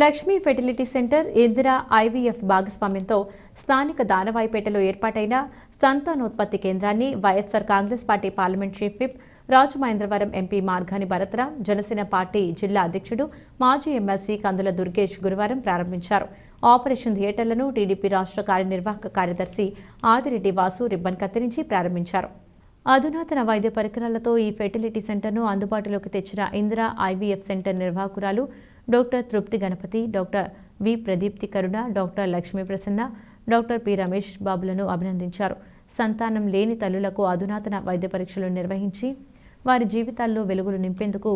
Lakshmi fertility centre Indira IVF భాగస్వామ్యంతో స్థానిక దానవాయిపేటలో ఏర్పాటైన సంతానోత్పత్తి కేంద్రాన్ని YSR Congress party parliament chief whip Rajamahendravaram MP Margani భరత్రా Janasena party జిల్లా అధ్యక్షుడు మాజీ ఎమ్మెల్సీ కందుల దుర్గేష్ గురువారం ప్రారంభించారు. ఆపరేషన్ థియేటర్లను టీడీపీ రాష్ట్ర కార్యనిర్వాహక కార్యదర్శి ఆదిరెడ్డి వాసు రిబ్బన్ కత్తిరించి ప్రారంభించారు. అధునాతన వైద్య పరికరాలతో ఈ ఫెర్టిలిటీ సెంటర్ను అందుబాటులోకి తెచ్చిన Indira IVF centre నిర్వాహకురాలు doctor Trupti Ganapathi doctor V Pradeepthi Karuna doctor Lakshmi Prasanna doctor P Ramesh బాబులను అభినందించారు. సంతానం లేని తల్లులకు అధునాతన వైద్య పరీక్షలు నిర్వహించి వారి జీవితాల్లో వెలుగులు నింపేందుకు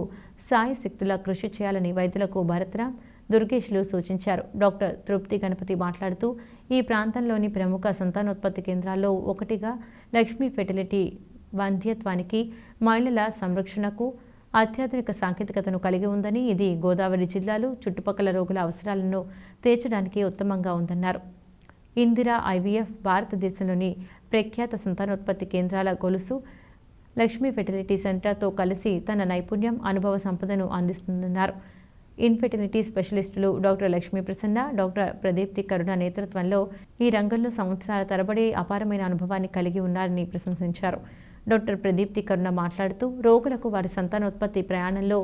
సాయి శక్తుల కృషి చేయాలని వైద్యులకు భరత్రాం దుర్గేష్లు సూచించారు. డాక్టర్ తృప్తి గణపతి మాట్లాడుతూ ఈ ప్రాంతంలోని ప్రముఖ సంతానోత్పత్తి కేంద్రాల్లో ఒకటిగా లక్ష్మీ ఫెర్టిలిటీ వంధ్యత్వానికి మహిళల సంరక్షణకు అత్యాధునిక సాంకేతికతను కలిగి ఉందని ఇది గోదావరి జిల్లాలు చుట్టుపక్కల రోగుల అవసరాలను తీర్చడానికి ఉత్తమంగా ఉందన్నారు. ఇందిరా ఐవీఎఫ్ భారతదేశంలోని ప్రఖ్యాత సంతానోత్పత్తి కేంద్రాల గొలుసు లక్ష్మీ ఫెర్టిలిటీ సెంటర్తో కలిసి తన నైపుణ్యం అనుభవ సంపదను అందిస్తుందన్నారు. ఇన్ఫెర్టిలిటీ స్పెషలిస్టులు డాక్టర్ లక్ష్మీ ప్రసన్న డాక్టర్ ప్రదీప్తి కరుణ నేతృత్వంలో ఈ రంగంలో సంవత్సరాల తరబడి అపారమైన అనుభవాన్ని కలిగి ఉన్నారని ప్రశంసించారు. డాక్టర్ ప్రదీప్తి కరుణ మాట్లాడుతూ రోగులకు వారి సంతానోత్పత్తి ప్రయాణంలో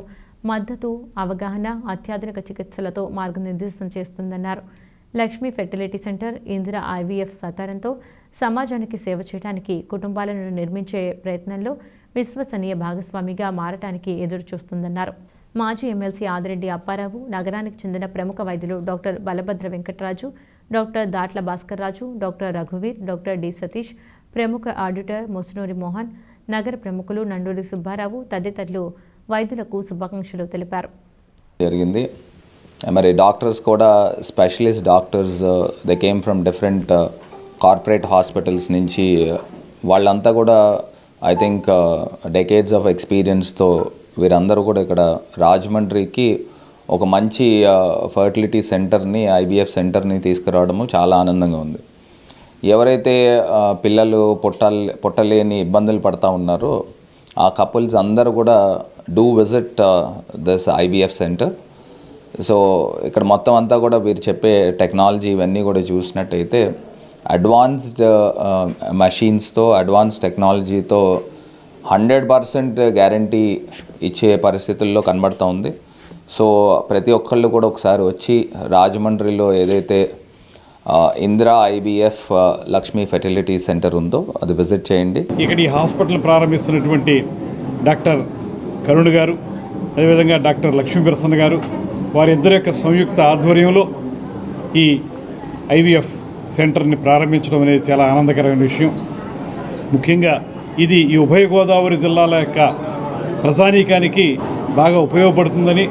మద్దతు అవగాహన అత్యాధునిక చికిత్సలతో మార్గనిర్దేశం చేస్తుందన్నారు. Lakshmi fertility centre Indira IVF సహకారంతో సమాజానికి సేవ చేయడానికి కుటుంబాలను నిర్మించే ప్రయత్నంలో విశ్వసనీయ భాగస్వామిగా మారటానికి ఎదురు చూస్తుందన్నారు మాజీ ఎమ్మెల్సీ ఆదిరెడ్డి అప్పారావు నగరానికి చెందిన ప్రముఖ వైద్యులు doctor Balabhadra Venkataraju doctor Datla Bhaskar Raju doctor రఘువీర్ doctor D Satish ప్రముఖ ఆడిటర్ ముసునూరి మోహన్ నగర ప్రముఖులు నండూరి సుబ్బారావు తదితరులు వైద్యులకు శుభాకాంక్షలు తెలిపారు. జరిగింది. మరి డాక్టర్స్ కూడా specialist doctors they came from different corporate hospitals నుంచి వాళ్ళంతా కూడా ఐ థింక్ డెకేడ్స్ ఆఫ్ ఎక్స్పీరియన్స్తో వీరందరూ కూడా ఇక్కడ రాజమండ్రికి ఒక మంచి ఫర్టిలిటీ సెంటర్ని ఐబిఎఫ్ సెంటర్ని తీసుకురావడము చాలా ఆనందంగా ఉంది. ఎవరైతే పిల్లలు పుట్టాలి పుట్టలేని ఇబ్బందులు పడతా ఉన్నారో ఆ కపుల్స్ అందరూ కూడా do visit this IVF centre. So ఇక్కడ మొత్తం అంతా కూడా మీరు చెప్పే టెక్నాలజీ ఇవన్నీ కూడా చూసినట్టయితే అడ్వాన్స్డ్ మషీన్స్తో అడ్వాన్స్ టెక్నాలజీతో హండ్రెడ్ పర్సెంట్ గ్యారంటీ ఇచ్చే పరిస్థితుల్లో కనబడుతూ ఉంది. సో ప్రతి ఒక్కళ్ళు కూడా ఒకసారి వచ్చి రాజమండ్రిలో ఏదైతే Indira IVF Lakshmi fertility centre ఉందో అది విజిట్ చేయండి. ఇక్కడ ఈ హాస్పిటల్ ప్రారంభిస్తున్నటువంటి డాక్టర్ కరుణ్ గారు అదేవిధంగా డాక్టర్ లక్ష్మీ ప్రసన్న గారు వారిద్దరి యొక్క సంయుక్త ఆధ్వర్యంలో ఈ ఐవీఎఫ్ సెంటర్ని ప్రారంభించడం అనేది చాలా ఆనందకరమైన విషయం. ముఖ్యంగా ఇది ఈ ఉభయ గోదావరి జిల్లాల యొక్క ప్రజానీకానికి బాగా ఉపయోగపడుతుందని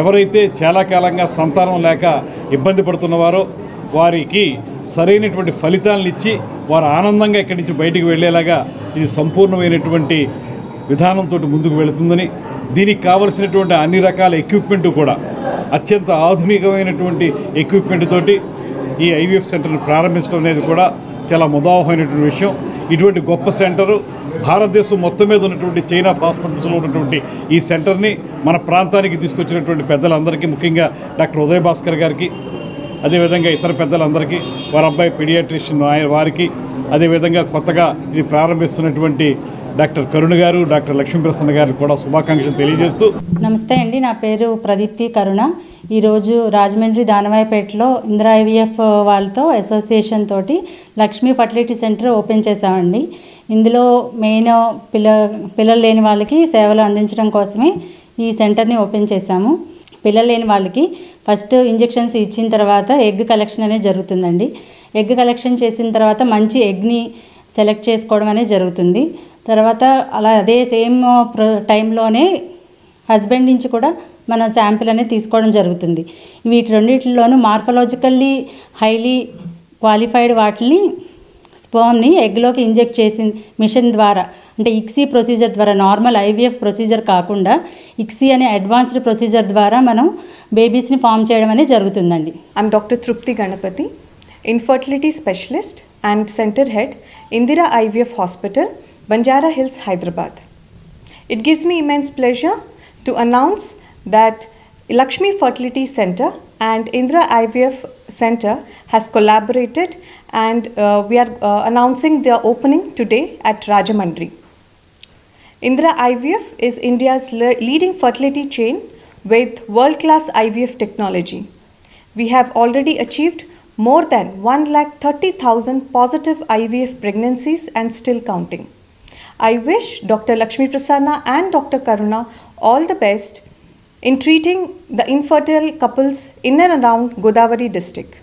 ఎవరైతే చాలా కాలంగా సంతానం లేక ఇబ్బంది పడుతున్నవారో వారికి సరైనటువంటి ఫలితాలను ఇచ్చి వారు ఆనందంగా ఇక్కడి నుంచి బయటికి వెళ్ళేలాగా ఇది సంపూర్ణమైనటువంటి విధానంతో ముందుకు వెళుతుందని దీనికి కావలసినటువంటి అన్ని రకాల ఎక్విప్మెంట్ కూడా అత్యంత ఆధునికమైనటువంటి ఎక్విప్మెంట్ తోటి ఈ ఐవీఎఫ్ సెంటర్ను ప్రారంభించడం అనేది కూడా చాలా ముదావహమైనటువంటి విషయం. ఇటువంటి గొప్ప సెంటరు భారతదేశం మొత్తం మీద ఉన్నటువంటి చైన్ ఆఫ్ హాస్పిటల్స్లో ఉన్నటువంటి ఈ సెంటర్ని మన ప్రాంతానికి తీసుకొచ్చినటువంటి పెద్దలందరికీ ముఖ్యంగా డాక్టర్ ఉదయ్ భాస్కర్ గారికి అదేవిధంగా ఇతర పెద్దలందరికీ వారి అబ్బాయి పీడియాట్రిషియన్ ఆయన వారికి అదేవిధంగా కొత్తగా ఇది ప్రారంభిస్తున్నటువంటి డాక్టర్ కరుణ గారు డాక్టర్ లక్ష్మీప్రసన్న గారు గారికి కూడా శుభాకాంక్షలు తెలియజేస్తూ. నమస్తే అండి నా పేరు ప్రదీప్తి కరుణ. ఈరోజు రాజమండ్రి దానవాయిపేటలో ఇందిరా ఐవీఎఫ్ వాళ్ళతో అసోసియేషన్ తోటి లక్ష్మీ ఫర్టిలిటీ సెంటర్ ఓపెన్ చేశామండి. ఇందులో మెయిన్ పిల్ల పిల్లలు లేని వాళ్ళకి సేవలు అందించడం కోసమే ఈ సెంటర్ని ఓపెన్ చేశాము. పిల్లలు లేని వాళ్ళకి ఫస్ట్ ఇంజెక్షన్స్ ఇచ్చిన తర్వాత ఎగ్ కలెక్షన్ అనేది జరుగుతుందండి. ఎగ్ కలెక్షన్ చేసిన తర్వాత మంచి ఎగ్ని సెలెక్ట్ చేసుకోవడం అనేది జరుగుతుంది. తర్వాత అలా అదే సేమ్ ప్రో టైంలోనే హస్బెండ్ నుంచి కూడా మన శాంపిల్ అనేది తీసుకోవడం జరుగుతుంది. వీటి రెండింటిలోనూ మార్ఫలాజికల్లీ హైలీ క్వాలిఫైడ్ వాటిని స్పోమ్ని ఎగ్లోకి ఇంజెక్ట్ చేసి మిషన్ ద్వారా అంటే ఇక్సీ ప్రొసీజర్ ద్వారా నార్మల్ ఐవీఎఫ్ ప్రొసీజర్ కాకుండా ఇక్సీ అనే అడ్వాన్స్డ్ ప్రొసీజర్ ద్వారా మనం బేబీస్ని ఫామ్ చేయడం అనేది జరుగుతుందండి. I'm doctor Trupti Ganapathi infertility specialist and centre head Indira IVF hospital Banjara Hills Hyderabad it gives me immense pleasure to announce that Lakshmi fertility centre and Indira IVF centre has collaborated and we are announcing the opening today at Rajahmundry Indra IVF is India's le- leading fertility chain with world class IVF technology. We have already achieved more than 1,30,000 positive IVF pregnancies and still counting. I wish Dr. Lakshmi Prasanna and Dr. Karuna all the best in treating the infertile couples in and around Godavari district.